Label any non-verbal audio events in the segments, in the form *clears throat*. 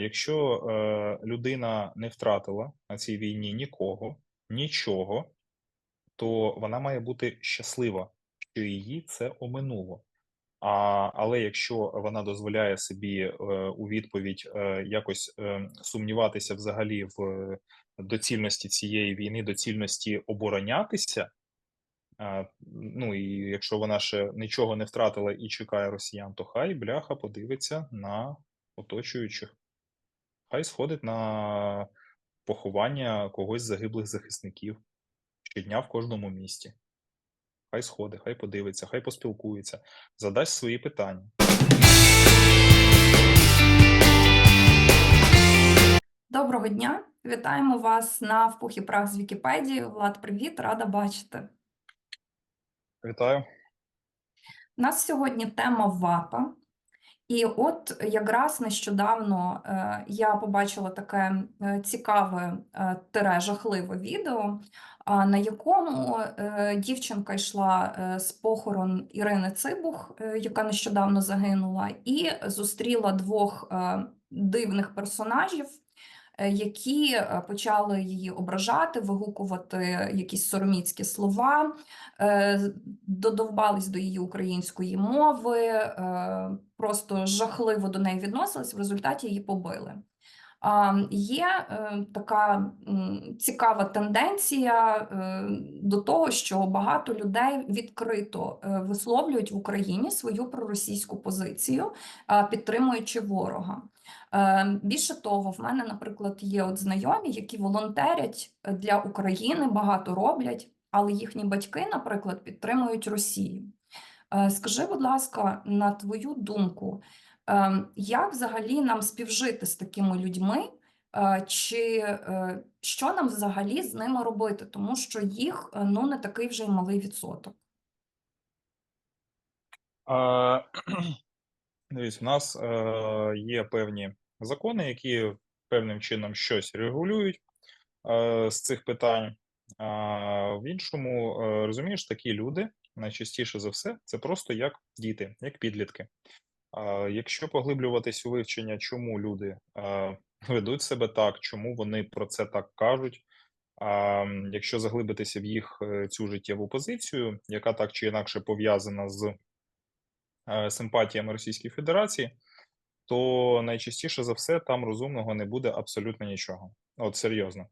Якщо е, людина не втратила на цій війні нікого, нічого, то вона має бути щаслива, що її це оминуло. А, але якщо вона дозволяє собі е, у відповідь е, якось е, сумніватися взагалі в доцільності цієї війни, доцільності оборонятися, а, ну і якщо вона ще нічого не втратила і чекає росіян, то хай бляха подивиться на оточуючих. Хай сходить на поховання когось з загиблих захисників щодня в кожному місті. Хай сходить, хай подивиться, хай поспілкується, задасть свої питання. Доброго дня! Вітаємо вас на «Впух і прах» з Вікіпедії. Влад, привіт, рада бачити. Вітаю. У нас сьогодні тема ВАПа. І от якраз нещодавно е, я побачила таке е, цікаве е, тире жахливе відео, на якому дівчинка йшла з похорон Ірини Цибух, яка нещодавно загинула, і зустріла двох дивних персонажів, які е, почали її ображати, вигукувати якісь сороміцькі слова, е, додовбались до її української мови, е, просто жахливо до неї відносились, в результаті її побили. Є е, така цікава тенденція е, до того, що багато людей відкрито е, висловлюють в Україні свою проросійську позицію, підтримуючи ворога. Е, Більше того, в мене, наприклад, є от знайомі, які волонтерять для України, багато роблять, але їхні батьки, наприклад, підтримують Росію. Е, Скажи, будь ласка, на твою думку, ем, як взагалі нам співжити з такими людьми? Е, Чи е, що нам взагалі з ними робити? Тому що їх е, ну не такий вже й малий відсоток. *clears throat* А, дивись, у нас е, є певні закони, які певним чином щось регулюють е, з цих питань. А в іншому, е, розумієш, такі люди найчастіше за все це просто як діти, як підлітки. А якщо поглиблюватись у вивчення, чому люди е, ведуть себе так, чому вони про це так кажуть. А якщо заглибитися в їх е, цю життєву позицію, яка так чи інакше пов'язана з симпатіями Російської Федерації, то найчастіше за все там розумного не буде абсолютно нічого. От серйозно.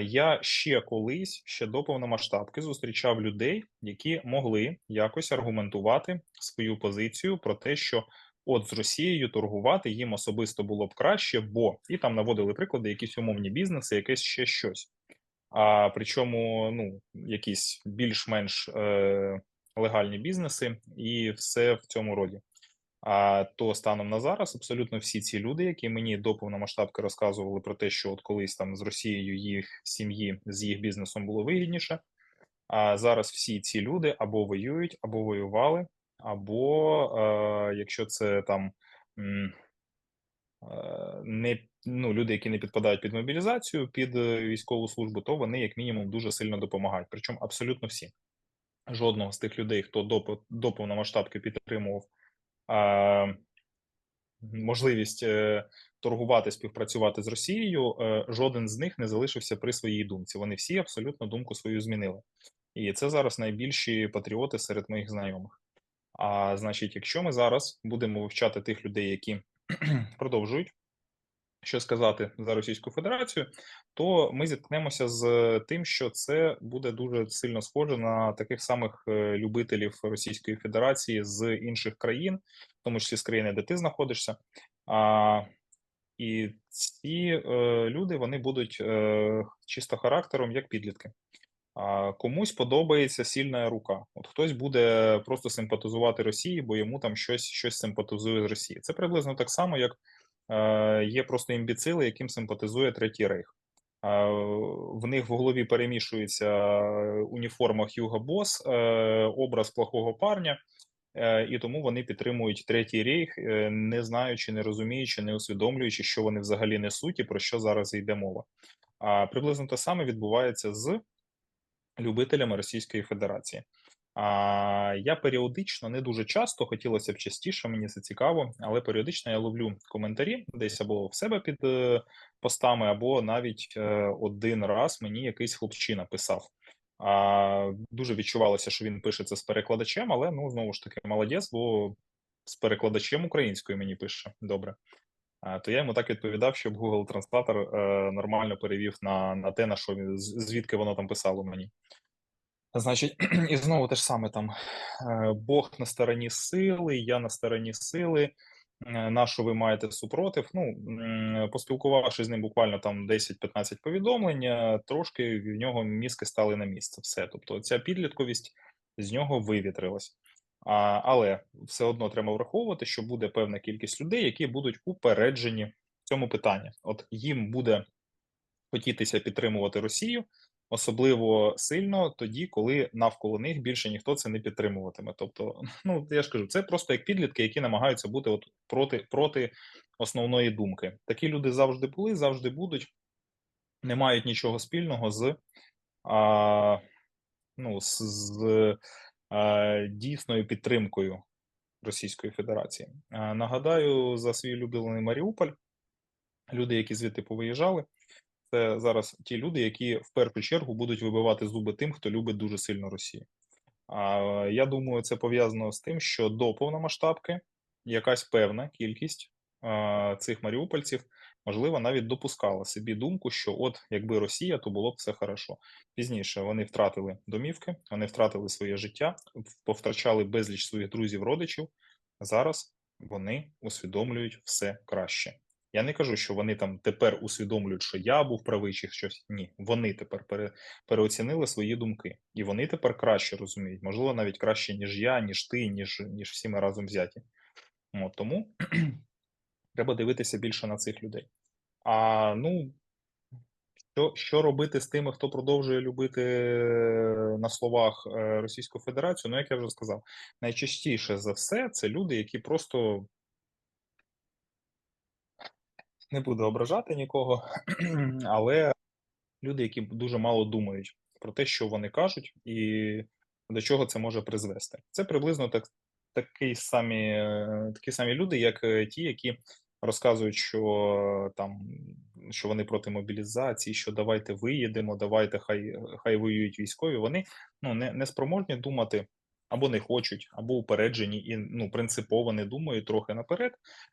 Я ще колись, ще до повномасштабки, зустрічав людей, які могли якось аргументувати свою позицію про те, що от з Росією торгувати їм особисто було б краще, бо і там наводили приклади, якісь умовні бізнеси, якесь ще щось. А причому, ну, якісь більш-менш е, легальні бізнеси, і все в цьому роді. А то станом на зараз абсолютно всі ці люди, які мені до повномасштабки розказували про те, що от колись там з Росією їх сім'ї з їх бізнесом було вигідніше. А зараз всі ці люди або воюють, або воювали, або е, якщо це там е, не ну, люди, які не підпадають під мобілізацію, під е, військову службу, то вони як мінімум дуже сильно допомагають. Причому абсолютно всі. Жодного з тих людей, хто до, повномасштабки підтримував а, можливість е, торгувати, співпрацювати з Росією, е, жоден з них не залишився при своїй думці. Вони всі абсолютно думку свою змінили. І це зараз найбільші патріоти серед моїх знайомих. А значить, якщо ми зараз будемо вивчати тих людей, які *clears throat* продовжують що сказати за Російську Федерацію, то ми зіткнемося з тим, що це буде дуже сильно схоже на таких самих е, любителів Російської Федерації з інших країн, в тому числі з країни, де ти знаходишся. А, і ці е, люди вони будуть е, чисто характером як підлітки. А комусь подобається сильна рука. От хтось буде просто симпатизувати Росії, бо йому там щось щось симпатизує з Росії. Це приблизно так само, як є просто імбіцили, яким симпатизує Третій Рейх. Е, в них в голові перемішується уніформа Хьюго Бос, е, образ плохого парня, е, і тому вони підтримують Третій Рейх, е, не знаючи, не розуміючи, не усвідомлюючи, що вони взагалі несуть і про що зараз йде мова. А приблизно те саме відбувається з любителями Російської Федерації. А, я періодично, не дуже часто, хотілося б частіше, мені це цікаво, але періодично я ловлю коментарі десь або в себе під е, постами, або навіть е, один раз мені якийсь хлопчина писав. А, дуже відчувалося, що він пише це з перекладачем, але ну знову ж таки молодець, бо з перекладачем українською мені пише добре. А, то я йому так відповідав, щоб Google транслатор е, нормально перевів на, на те, на що звідки воно там писало мені. Значить, *clears throat* і знову те ж саме там е, Бог на стороні сили, я на стороні сили. е, На що ви маєте супротив? Ну, м, поспілкувавшись з ним буквально там 10-15 повідомлень, трошки в нього мізки стали на місце. Все. Тобто ця підлітковість з нього вивітрилась. А, але все одно треба враховувати, що буде певна кількість людей, які будуть упереджені в цьому питанні. От їм буде хотітися підтримувати Росію, особливо сильно тоді, коли навколо них більше ніхто це не підтримуватиме. Тобто, *laughs* ну я ж кажу, це просто як підлітки, які намагаються бути от проти, проти основної думки. Такі люди завжди були, завжди будуть, не мають нічого спільного з, а, ну, з, з а, дійсною підтримкою Російської Федерації. А, нагадаю за свій улюблений Маріуполь. Люди, які звідти повиїжджали, це зараз ті люди, які в першу чергу будуть вибивати зуби тим, хто любить дуже сильно Росію. А я думаю, це пов'язано з тим, що до повномасштабки якась певна кількість а, цих маріупольців, можливо, навіть допускала собі думку, що от якби Росія, то було б все хорошо. Пізніше вони втратили домівки, вони втратили своє життя, повтрачали безліч своїх друзів, родичів. Зараз вони усвідомлюють все краще. Я не кажу, що вони там тепер усвідомлюють, що я був правий чи щось. Ні, вони тепер пере, переоцінили свої думки, і вони тепер краще розуміють, можливо, навіть краще, ніж я, ніж ти, ніж, ніж всі ми разом взяті. От, тому *clears throat* треба дивитися більше на цих людей. А ну, що, що робити з тими, хто продовжує любити е, на словах е, Російську Федерацію? Ну, як я вже сказав, найчастіше за все це люди, які просто не буду ображати нікого, *clears throat* але люди, які дуже мало думають про те, що вони кажуть, і до чого це може призвести. Це приблизно так, такі самі, е, такі самі люди, як е, ті, які розказують, що там що вони проти мобілізації, що давайте виїдемо, давайте хай хай воюють військові. Вони ну не, не спроможні думати. Або не хочуть, або упереджені і ну принципово не думають трохи наперед,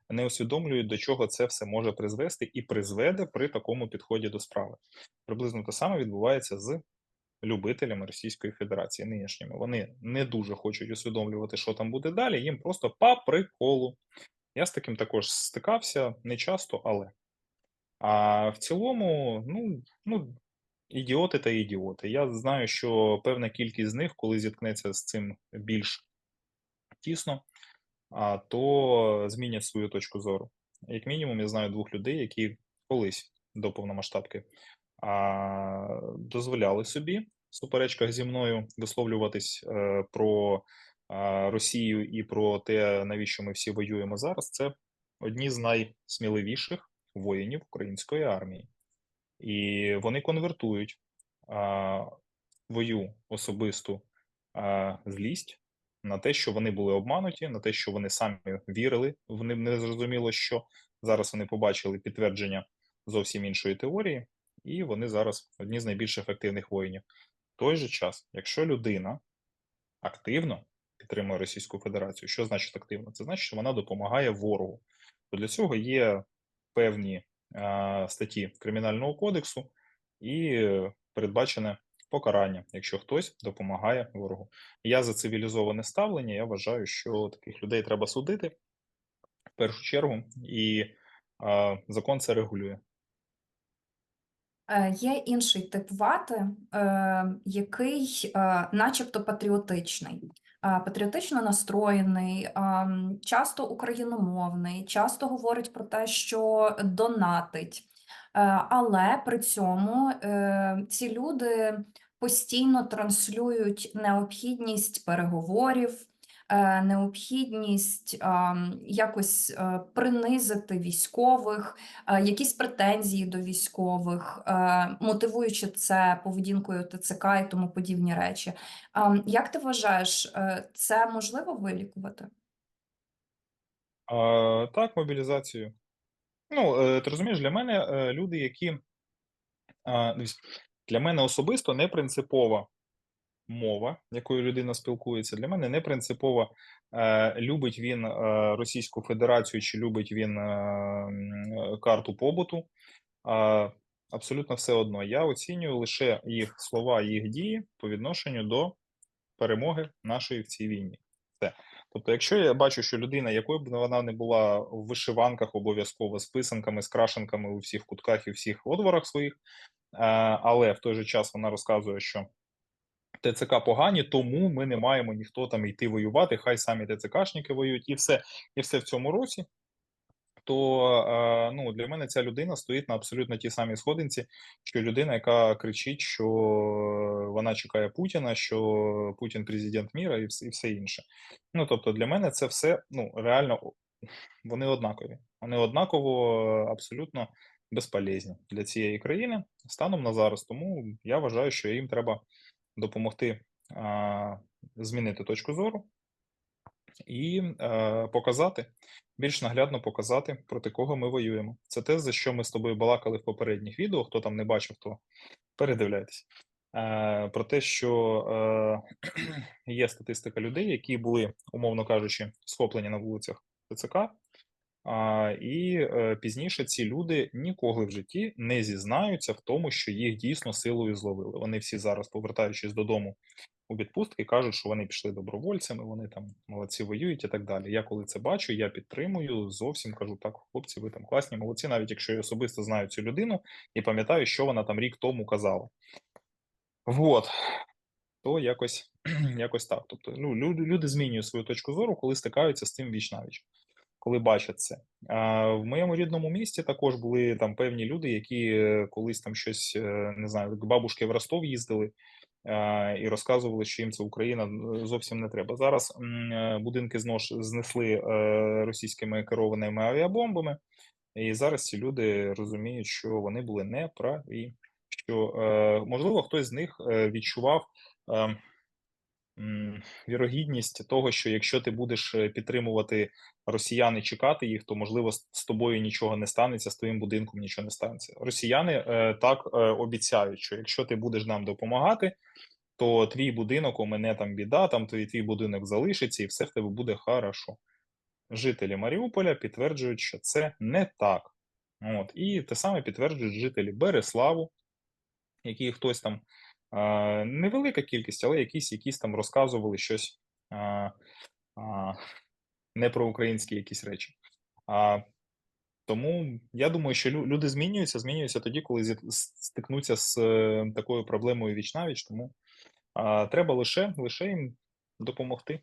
не усвідомлюють, до чого це все може призвести і призведе при такому підході до справи. Приблизно те саме відбувається з любителями Російської Федерації нинішніми. Вони не дуже хочуть усвідомлювати, що там буде далі. Їм просто по приколу. Я з таким також стикався не часто, але. А в цілому, ну, ну, ідіоти та ідіоти. Я знаю, що певна кількість з них, коли зіткнеться з цим більш тісно, то змінять свою точку зору. Як мінімум, я знаю двох людей, які колись до повномасштабки дозволяли собі в суперечках зі мною висловлюватись е, про Росію і про те, навіщо ми всі воюємо зараз. Це одні з найсміливіших воїнів української армії, і вони конвертують а, свою особисту а, злість на те, що вони були обмануті, на те, що вони самі вірили в не незрозуміло, що зараз вони побачили підтвердження зовсім іншої теорії, і вони зараз одні з найбільш ефективних воїнів. В той же час, якщо людина активно підтримує Російську Федерацію, що значить активно? Це значить, що вона допомагає ворогу. То для цього є певні статті Кримінального кодексу і передбачене покарання, якщо хтось допомагає ворогу. Я за цивілізоване ставлення. Я вважаю, що таких людей треба судити в першу чергу, і закон це регулює. Е, Є інший тип вати, е, який е, начебто патріотичний, патріотично настроєний, часто україномовний, часто говорить про те, що донатить. Е, Але при цьому е, ці люди постійно транслюють необхідність переговорів, необхідність якось е, принизити військових, е, якісь претензії до військових, е, мотивуючи це поведінкою ТЦК і тому подібні речі. Як ти вважаєш, е, це можливо вилікувати? А, так, мобілізацію. Ну, е, ти розумієш, для мене е, люди, які для мене особисто не принципова мова, якою людина спілкується. Для мене не принципово, е, любить він е, Російську Федерацію чи любить він е, карту побуту. А, абсолютно все одно. Я оцінюю лише їх слова, їх дії по відношенню до перемоги нашої в цій війні. Все. Тобто, якщо я бачу, що людина, якою б вона не була в вишиванках, обов'язково з писанками, з крашенками у всіх кутках і всіх отворах своїх, е, але в той же час вона розказує, що ТЦК погані, тому ми не маємо ніхто там йти воювати, хай самі ТЦКшники воюють, і все, і все в цьому році. То е, ну для мене ця людина стоїть на абсолютно тій самій сходинці, що людина, яка кричить, що вона чекає Путіна, що Путін президент міра, і все, і все інше. Ну тобто, для мене це все ну реально вони однакові. Вони однаково е, абсолютно безполезні для цієї країни станом на зараз. Тому я вважаю, що їм треба допомогти змінити точку зору і е, показати, більш наглядно показати, проти кого ми воюємо. Це те, за що ми з тобою балакали в попередніх відео. Хто там не бачив, то передивляйтесь. Е, про те, що е, *clears throat* є статистика людей, які були, умовно кажучи, схоплені на вулицях ТЦК. І е, пізніше ці люди ніколи в житті не зізнаються в тому, що їх дійсно силою зловили. Вони всі зараз, повертаючись додому у відпустки, кажуть, що вони пішли добровольцями, вони там молодці воюють і так далі. Я коли це бачу, я підтримую. Зовсім кажу так, хлопці, ви там класні, молодці, навіть якщо я особисто знаю цю людину і пам'ятаю, що вона там рік тому казала. Вот. То якось, *clears throat* якось так. Тобто, ну, люди, люди змінюють свою точку зору, коли стикаються з цим віч навіч, коли бачать це. А в моєму рідному місті також були там певні люди, які е, колись там щось е, не знаю, бабушки в Ростов їздили і розказували, що їм це Україна зовсім не треба. Зараз е, будинки знош знесли російськими керованими авіабомбами, і зараз ці люди розуміють, що вони були неправі. Що можливо хтось з них відчував е, м, вірогідність того, що якщо ти будеш е, підтримувати росіян і чекати їх, то можливо з тобою нічого не станеться, з твоїм будинком нічого не станеться. Росіяни е, так е, обіцяють, що якщо ти будеш нам допомагати, то твій будинок, у мене там біда, там твій, твій будинок залишиться, і все в тебе буде хорошо. Жителі Маріуполя підтверджують, що це не так. От, і те саме підтверджують жителі Береславу, які хтось там невелика кількість, але якісь, якісь там розказували щось не про українські якісь речі. Тому я думаю, що люди змінюються, змінюються тоді, коли стикнуться з е, такою проблемою віч-навіч. Тому а, треба лише, лише їм допомогти,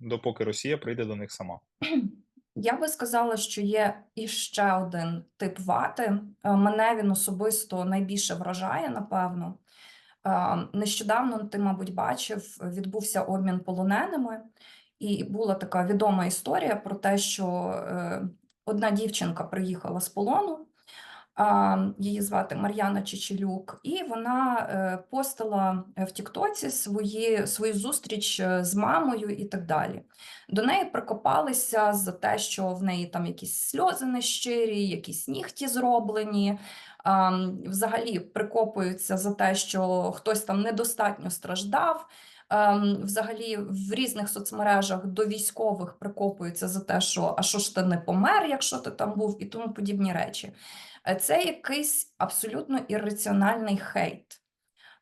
допоки Росія прийде до них сама. Я би сказала, що є іще один тип вати. Е, Мене він особисто найбільше вражає, напевно. Е, Нещодавно ти, мабуть, бачив, відбувся обмін полоненими, і була така відома історія про те, що е, одна дівчинка приїхала з полону. Її звати Мар'яна Чечелюк, і вона е, постила в Тіктоці свої, свою зустріч е, з мамою і так далі. До неї прикопалися за те, що в неї там якісь сльози нещирі, якісь нігті зроблені. Взагалі прикопуються за те, що хтось там недостатньо страждав. Ем, Взагалі в різних соцмережах до військових прикопуються за те, що а що ж ти не помер, якщо ти там був, і тому подібні речі. Е, Це якийсь абсолютно ірраціональний хейт.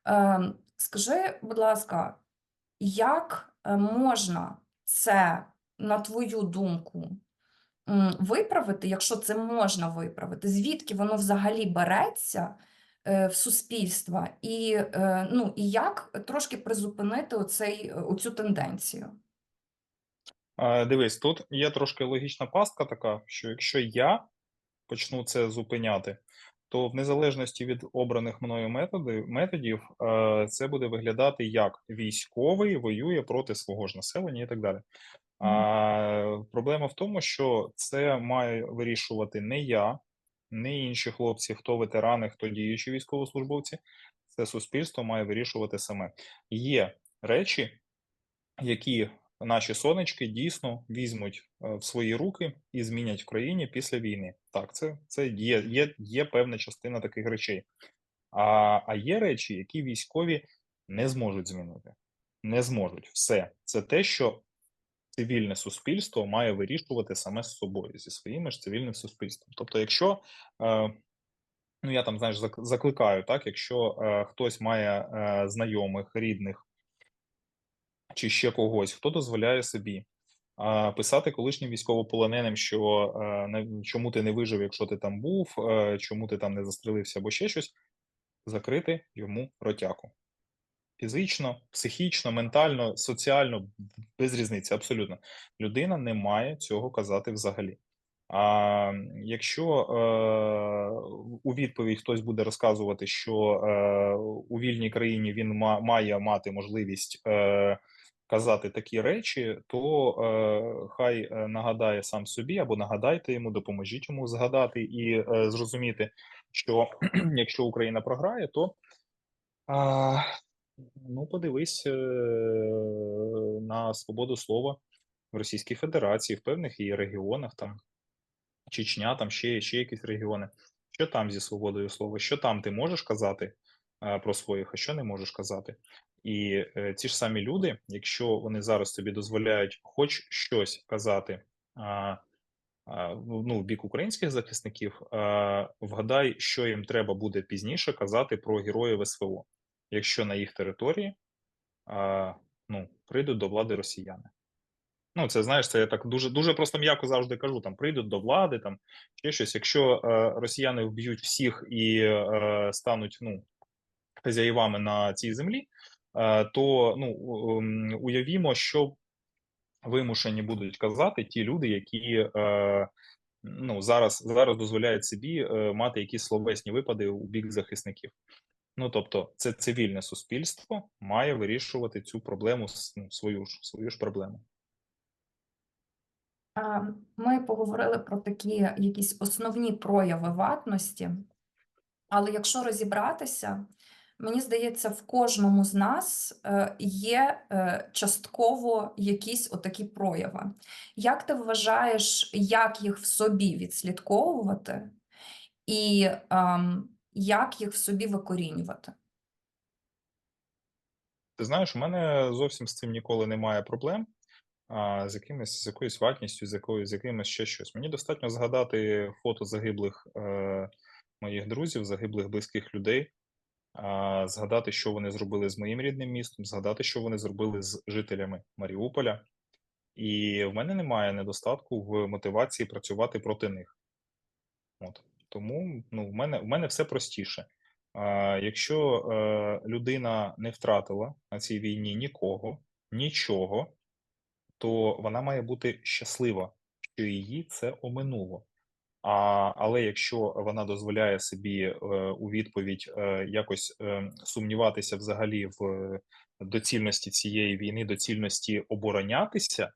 Ем, Скажи, будь ласка, як е, можна це, на твою думку, виправити, якщо це можна виправити? Звідки воно взагалі береться е, в суспільства? І, е, ну, і як трошки призупинити оцей, е, оцю тенденцію? Дивись, тут є трошки логічна пастка така, що якщо я почну це зупиняти, то в незалежності від обраних мною методів, е, це буде виглядати як військовий воює проти свого ж населення і так далі. А, проблема в тому, що це має вирішувати не я, не інші хлопці, хто ветерани, хто діючі військовослужбовці. Це суспільство має вирішувати саме. Є речі, які наші сонечки дійсно візьмуть е, в свої руки і змінять в країні після війни. Так, це, це є, є, є певна частина таких речей. А, а є речі, які військові не зможуть змінити. Не зможуть. Все. Це те, що цивільне суспільство має вирішувати саме з собою, зі своїм ж цивільним суспільством. Тобто, якщо е, ну я там знаєш, закликаю, так, якщо е, хтось має е, знайомих, рідних чи ще когось, хто дозволяє собі писати колишнім військовополоненим, що чому ти не вижив, якщо ти там був, чому ти там не застрелився або ще щось, закрити йому ротяку. Фізично, психічно, ментально, соціально, без різниці, абсолютно. Людина не має цього казати взагалі. А якщо е, у відповідь хтось буде розказувати, що е, у вільній країні він ма, має мати можливість е, казати такі речі, то е, хай е, нагадає сам собі або нагадайте йому, допоможіть йому згадати і е, зрозуміти, що *clears throat* якщо Україна програє, то а, ну подивись е, на свободу слова в Російській Федерації, в певних її регіонах, там Чечня, там ще, ще якісь регіони. Що там зі свободою слова? Що там ти можеш казати е, про своїх, а що не можеш казати? І е, ці ж самі люди, якщо вони зараз тобі дозволяють хоч щось казати, а, ну, в бік українських захисників, вгадай, що їм треба буде пізніше казати про героїв СВО, якщо на їх території а, ну, прийдуть до влади росіяни. Ну, це знаєш, це я так дуже дуже просто м'яко завжди кажу: там прийдуть до влади, там ще щось. Якщо е, росіяни вб'ють всіх і е, стануть ну, хазяївами на цій землі, е, то ну ем, уявімо, що вимушені будуть казати ті люди, які е, ну зараз зараз дозволяють собі е, мати якісь словесні випади у бік захисників. Ну тобто, це цивільне суспільство має вирішувати цю проблему ну, свою ж свою ж проблему. Ми поговорили про такі якісь основні прояви ватності, але якщо розібратися, мені здається, в кожному з нас е, є е, частково якісь отакі прояви. Як ти вважаєш, як їх в собі відслідковувати і ем, як їх в собі викорінювати? Ти знаєш, у мене зовсім з цим ніколи немає проблем. З якимось з якоюсь ватністю, з якоюсь з якимось ще щось. Мені достатньо згадати фото загиблих е, моїх друзів, загиблих близьких людей, а, згадати, що вони зробили з моїм рідним містом, згадати, що вони зробили з жителями Маріуполя. І в мене немає недостатку в мотивації працювати проти них. От. Тому ну, в мене, в мене все простіше. А, якщо е, людина не втратила на цій війні нікого, нічого, то вона має бути щаслива, що її це оминуло. А, але якщо вона дозволяє собі е, у відповідь е, якось е, сумніватися взагалі в доцільності цієї війни, доцільності оборонятися,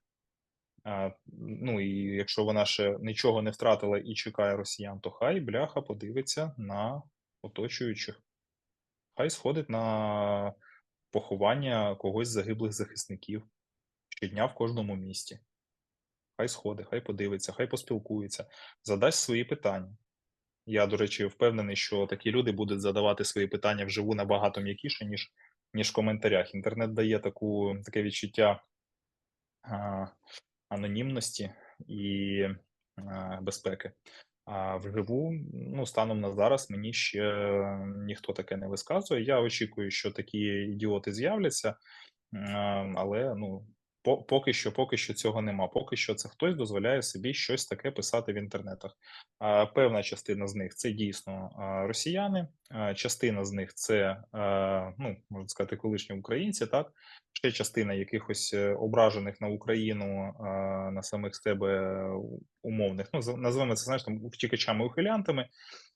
ну і якщо вона ще нічого не втратила і чекає росіян, то хай бляха подивиться на оточуючих. Хай сходить на поховання когось загиблих захисників щодня в кожному місті. Хай сходить, хай подивиться, хай поспілкується, задасть свої питання. Я, до речі, впевнений, що такі люди будуть задавати свої питання вживу набагато м'якіше, ніж, ніж в коментарях. Інтернет дає таку, таке відчуття анонімності і безпеки. А вживу, ну, станом на зараз, мені ще ніхто таке не висказує. Я очікую, що такі ідіоти з'являться, але ну, поки що, поки що цього нема. Поки що це хтось дозволяє собі щось таке писати в інтернетах. Певна частина з них це дійсно росіяни, Частина з них це, ну, можна сказати, колишні українці, так? Ще частина якихось е, ображених на Україну, на самих себе е, умовних, ну, назвемо це, знаєш, там, втікачами-ухилянтами.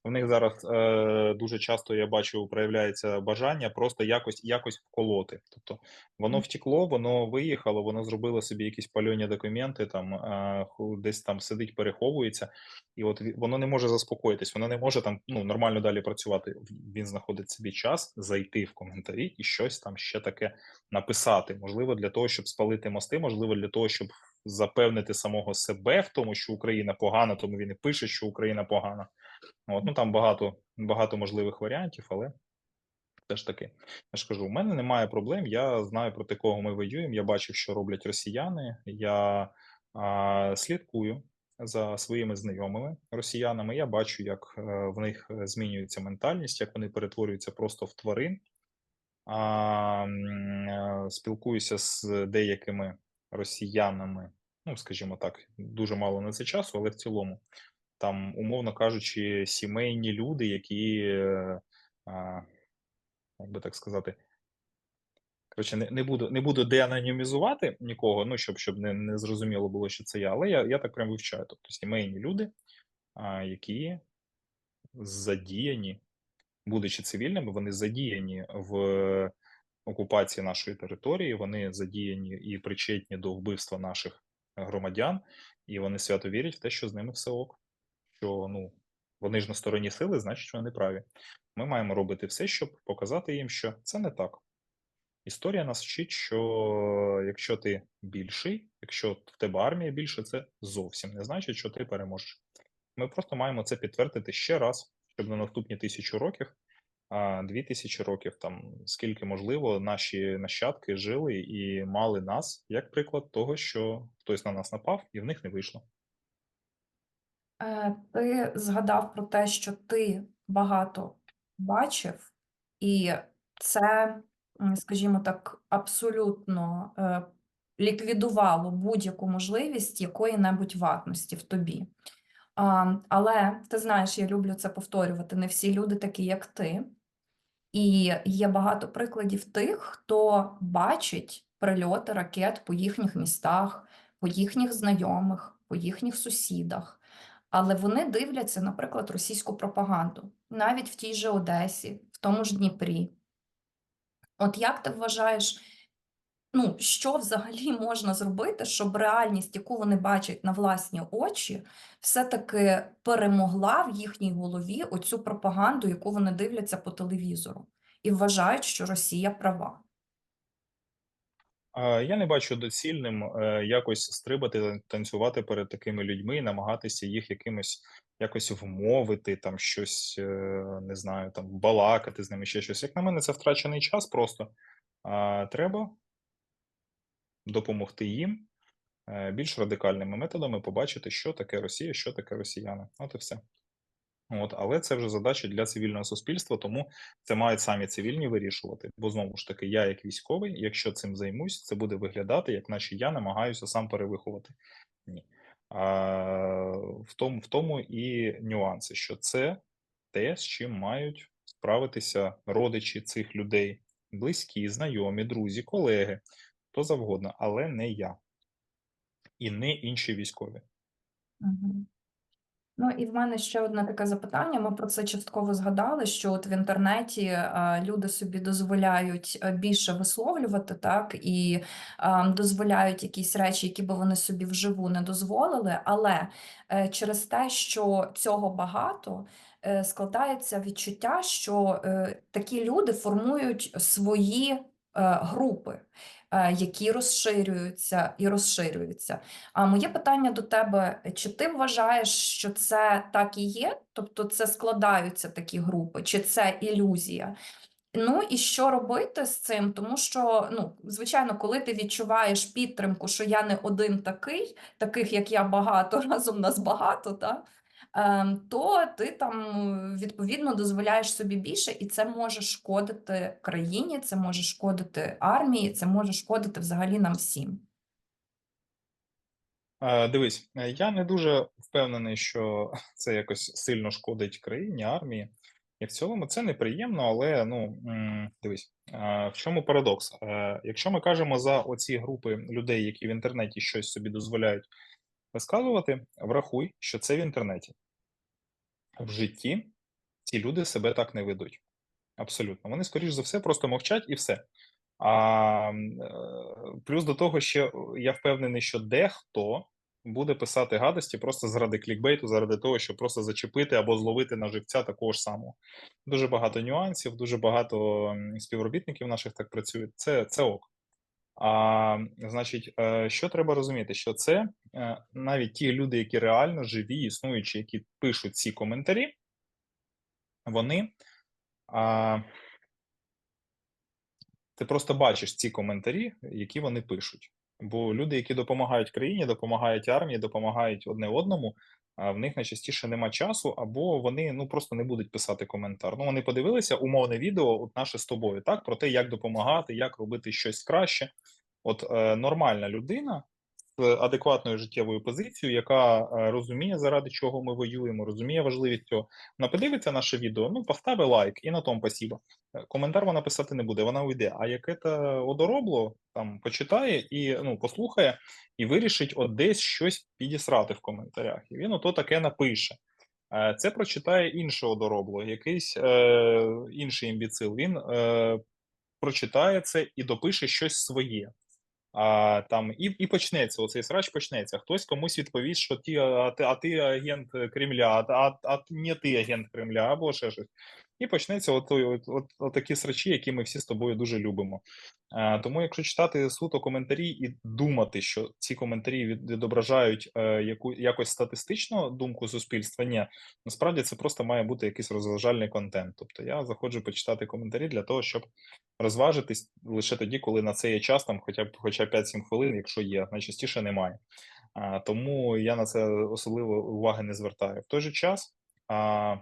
В них зараз е, дуже часто я бачу проявляється бажання просто якось якось вколоти. Тобто воно втекло, воно виїхало, воно зробило собі якісь пальоні документи, там е, десь там сидить, переховується, і от воно не може заспокоїтись, воно не може там ну нормально далі працювати. Він знаходить собі час зайти в коментарі і щось там ще таке написати. Можливо, для того, щоб спалити мости, можливо, для того, щоб запевнити самого себе в тому, що Україна погана, тому він і пише, що Україна погана. От, ну там багато, багато можливих варіантів, але все ж таки, я ж кажу, у мене немає проблем. Я знаю проти кого ми воюємо. Я бачив, що роблять росіяни. Я а, слідкую за своїми знайомими росіянами. Я бачу, як е, в них змінюється ментальність, як вони перетворюються просто в тварин. А, е, спілкуюся з деякими росіянами. Ну, скажімо так, дуже мало на це часу, але в цілому там, умовно кажучи, сімейні люди, які, е, як би так сказати, коротше, не, не буду не буду деанонімізувати нікого, ну щоб щоб не, не зрозуміло було, що це я, але я, я так прям вивчаю. Тобто сімейні люди, які задіяні, будучи цивільними, вони задіяні в окупації нашої території, вони задіяні і причетні до вбивства наших громадян, і вони свято вірять в те, що з ними все ок. Що ну вони ж на стороні сили, значить вони праві. Ми маємо робити все, щоб показати їм, що це не так. Історія нас вчить, що якщо ти більший, якщо в тебе армія більше, це зовсім не значить, що ти переможеш. Ми просто маємо це підтвердити ще раз, щоб на наступні тисячу років, а дві тисячі років, там скільки можливо, наші нащадки жили і мали нас як приклад того, що хтось на нас напав, і в них не вийшло. Е, Ти згадав про те, що ти багато бачив, і це, скажімо так, абсолютно е, ліквідувало будь-яку можливість якої-небудь ватності в тобі. Але ти знаєш, я люблю це повторювати. Не всі люди такі, як ти. І є багато прикладів тих, хто бачить прильоти ракет по їхніх містах, по їхніх знайомих, по їхніх сусідах. Але вони дивляться, наприклад, російську пропаганду навіть в тій же Одесі, в тому ж Дніпрі. От як ти вважаєш, ну, що взагалі *laughs* можна зробити, щоб реальність, яку вони бачать на власні очі, все-таки перемогла в їхній голові оцю пропаганду, яку вони дивляться по телевізору, і вважають, що Росія права? Я не бачу доцільним е, якось стрибати, та- танцювати перед такими людьми намагатися їх якимось якось вмовити, там щось, е, не знаю, там балакати з ними, ще щось. Як на мене, це втрачений час просто. А, Треба допомогти їм е, більш радикальними методами побачити, що таке Росія, що таке росіяни. От і все. От, але це вже задача для цивільного суспільства, тому це мають самі цивільні вирішувати. Бо знову ж таки, я як військовий, якщо цим займусь, це буде виглядати, як наче я намагаюся сам перевиховати. Ні. А, в, тому, в тому і нюанси, що це те, з чим мають справитися родичі цих людей, близькі, знайомі, друзі, колеги, хто завгодно, але не я і не інші військові. Мгм. Ну і в мене ще одне таке запитання. Ми про це частково згадали, що от в інтернеті е, люди собі дозволяють е, більше висловлювати, так і е, дозволяють якісь речі, які би вони собі вживу не дозволили. Але через те, що цього багато, складається відчуття, що е, такі люди формують свої е, групи, які розширюються і розширюються. А моє питання до тебе: чи ти вважаєш, що це так і є? Тобто це складаються такі групи, чи це ілюзія? Ну і що робити з цим? Тому що, ну, звичайно, коли ти відчуваєш підтримку, що я не один такий, таких як я багато, *laughs* разом нас багато, та, ем, то ти там відповідно дозволяєш собі більше, і це може шкодити країні, це може шкодити армії, це може шкодити взагалі нам всім. Е, Дивись, я не дуже впевнений, що *laughs* це якось сильно шкодить країні, армії. І в цілому це неприємно, але ну дивись, е, в чому парадокс? Е, Якщо ми кажемо за оці групи людей, які в інтернеті щось собі дозволяють висказувати, врахуй, що це в інтернеті. В житті ці люди себе так не ведуть. Абсолютно. Вони, скоріш за все, просто мовчать і все. А е, плюс до того, ще е, я впевнений, що дехто буде писати гадості просто заради клікбейту, заради того, щоб просто зачепити або зловити на живця такого ж самого. Дуже багато нюансів, дуже багато співробітників наших так працюють. Це, це ок. А, значить, е, що треба розуміти, що це е, навіть ті люди, які реально живі, існуючі, які пишуть ці коментарі, вони. А, ти просто бачиш ці коментарі, які вони пишуть. Бо люди, які допомагають країні, допомагають армії, допомагають одне одному, а в них найчастіше нема часу, або вони ну просто не будуть писати коментар. Ну вони подивилися умовне відео, от наше з тобою, так про те, як допомагати, як робити щось краще. От е, нормальна людина адекватною життєвою позицією, яка е, розуміє, заради чого ми воюємо, розуміє важливість цього. Вона подивиться наше відео, ну поставить лайк і на тому спасибо. Е, Коментар вона писати не буде, вона уйде. А яке то одоробло там почитає і ну послухає, і вирішить от десь щось підісрати в коментарях. І він ото таке напише. Е, Це прочитає інше одоробло, якийсь е, інший імбіцил. Він е, прочитає це і допише щось своє. А, там і, і почнеться оцей срач почнеться. Хтось комусь відповість, що ті, а ти, а ти агент Кремля, а, а, а не ти агент Кремля, або ще щось. І почнеться от, от, от, от такі срачі, які ми всі з тобою дуже любимо. А, тому, якщо читати суто коментарі і думати, що ці коментарі від- відображають е, яку якось статистично думку суспільства, ні, насправді це просто має бути якийсь розважальний контент. Тобто я заходжу почитати коментарі для того, щоб розважитись лише тоді, коли на це є час, там хоча б хоча б 5-7 хвилин, якщо є, найчастіше немає. А, тому я на це особливо уваги не звертаю. В той же час а,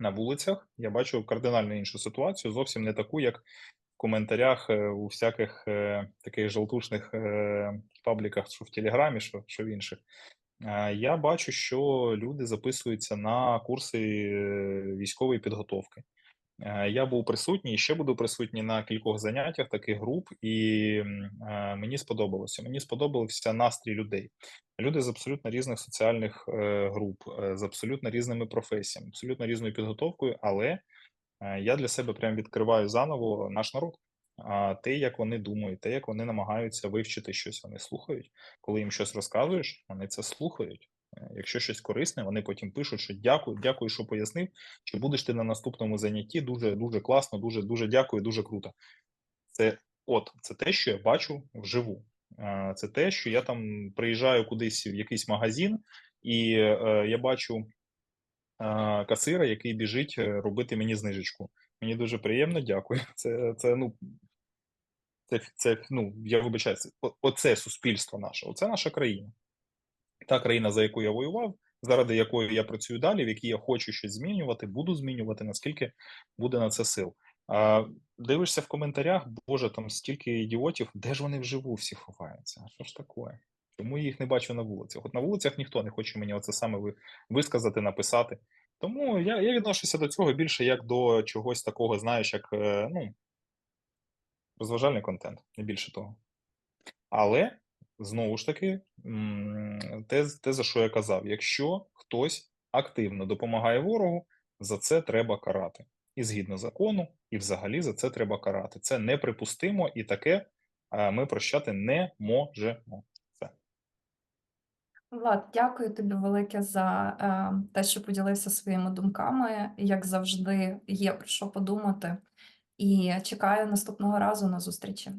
на вулицях я бачу кардинально іншу ситуацію, зовсім не таку, як в коментарях е, у всяких е, таких жовтушних е, пабліках, що в Телеграмі, що, що в інших. Я бачу, що люди записуються на курси військової підготовки. Я був присутній ще буду присутній на кількох заняттях таких груп, і мені сподобалося. Мені сподобався настрій людей. Люди з абсолютно різних соціальних е, груп, е, з абсолютно різними професіями, абсолютно різною підготовкою, але е, я для себе прям відкриваю заново наш народ. А те, як вони думають, те, як вони намагаються вивчити щось, вони слухають. Коли їм щось розказуєш, вони це слухають. Якщо щось корисне, вони потім пишуть, що дякую, дякую, що пояснив. Чи будеш ти на наступному занятті? Дуже дуже класно, дуже дуже дякую, дуже круто. Це от це те, що я бачу вживу. Е, Це те, що я там приїжджаю кудись в якийсь магазин, і е, я бачу е, касира, який біжить робити мені знижечку. Мені дуже приємно, дякую. *laughs* Це, це ну. Це, це ну я вибачаюся, оце суспільство наше, оце наша країна. Та країна, за яку я воював, заради якої я працюю далі, в якій я хочу щось змінювати, буду змінювати, наскільки буде на це сил. Дивишся в коментарях, Боже, там стільки ідіотів, де ж вони вживу всі ховаються? Що ж таке? Чому я їх не бачу на вулицях? От на вулицях ніхто не хоче мені оце саме висказати, написати. Тому я, я відношуся до цього більше як до чогось такого, знаєш, як е, ну, розважальний контент, не більше того. Але знову ж таки, те, те, за що я казав, якщо хтось активно допомагає ворогу, за це треба карати. І згідно закону, і взагалі за це треба карати. Це неприпустимо, і таке е, ми прощати не можемо. Влад, дякую тобі велике за е, те, що поділився своїми думками. Як завжди, є про що подумати. І чекаю наступного разу на зустрічі.